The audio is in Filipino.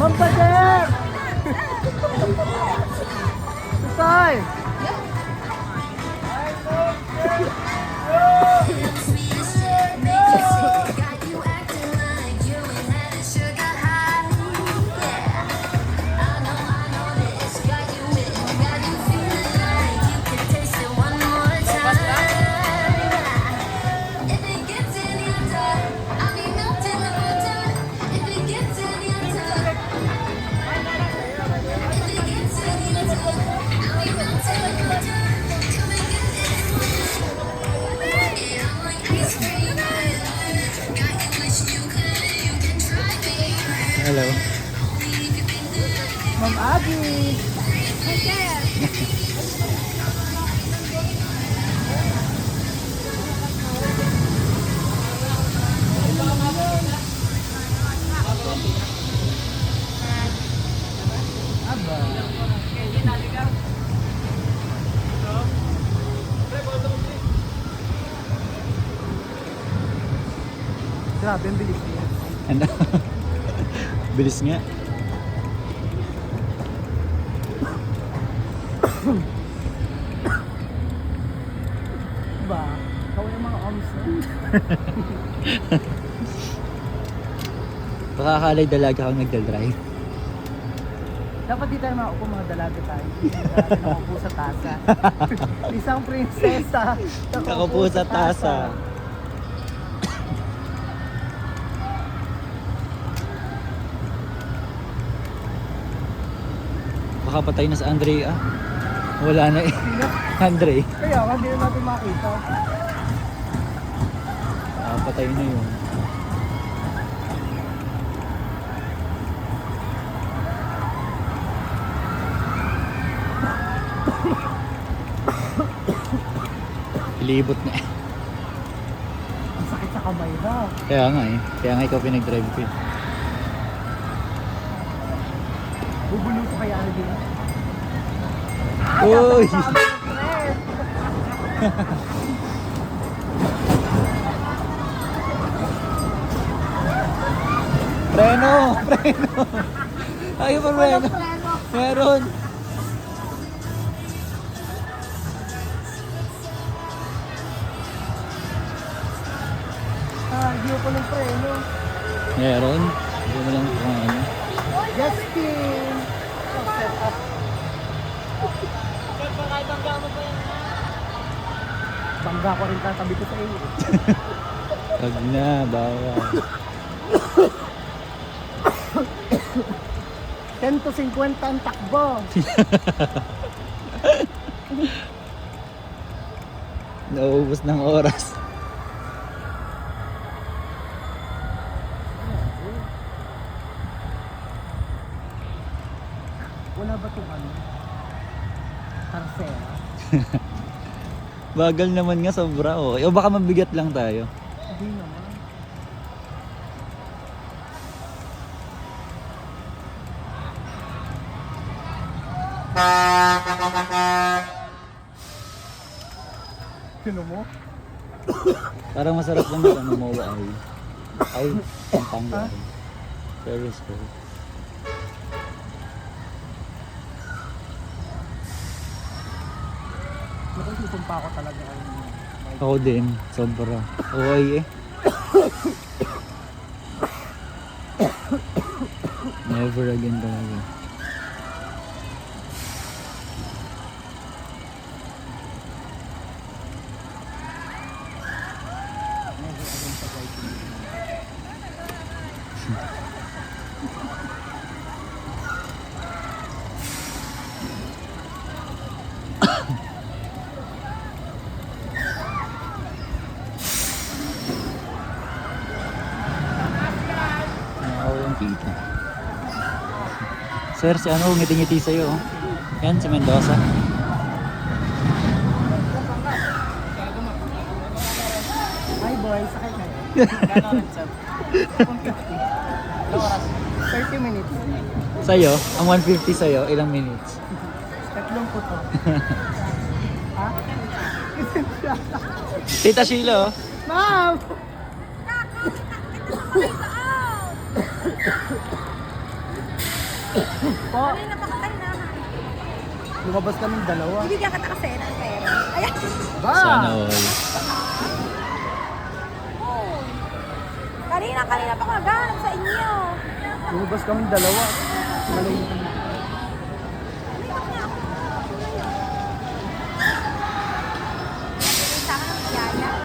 慢半拍。Hello. Ma'am Abby. Grabe, ang bilis Bilis nga. Diba? Ikaw yung mga arms na. Baka akalay dalaga kang nagdadrive. Dapat di tayo maupo mga dalaga tayo. Nakaupo sa tasa. Isang prinsesa. Nakaupo sa tasa. Baka patay na sa Andre ah. Wala na eh. Andre. Kaya hindi na natin makita. Ah, patay na yun. Ilibot na eh. Ang sakit sa kamay na. Kaya nga eh. Kaya nga ikaw pinag-drive ko eh. Bubulo ko kaya ano din. Uy! Preno! Preno! Ay, pa preno! Meron! Ah, hindi ko ng preno. Meron? Hindi mo lang kung ano. Justin! Bangga ko rin tatabi ko sa iyo. Wag na, bawal. 10 to 50 ang takbo. Nauubos ng oras. Wala ba itong ano? Tarsera? Bagal naman nga sobra oh. O baka mabigat lang tayo. Hindi naman. Sino mo? Parang masarap lang yung ano mo ay. Ay, Pampanga. Very sorry. Nakikitong pa ako talaga. Ako din, sobra. Okay eh. Never again talaga. Sir, si ano, ngiti-ngiti sa'yo. oh. Yan, si Mendoza. Hi boy, sakay kayo. Gano'n rin sir? 150. oras? 30 minutes. Sa'yo, ang 150 sa'yo, ilang minutes? Tatlong puto. ha? Tita Sheila, oh. Ma'am! Po, Kanina pa katay na. lumabas kami dalawa. Bibigyan kita kasi ng pera. Ayan. Ba? Sana all. Oh. Kanina, kanina pa ako naghahanap sa inyo. Lumabas kami dalawa. Malayo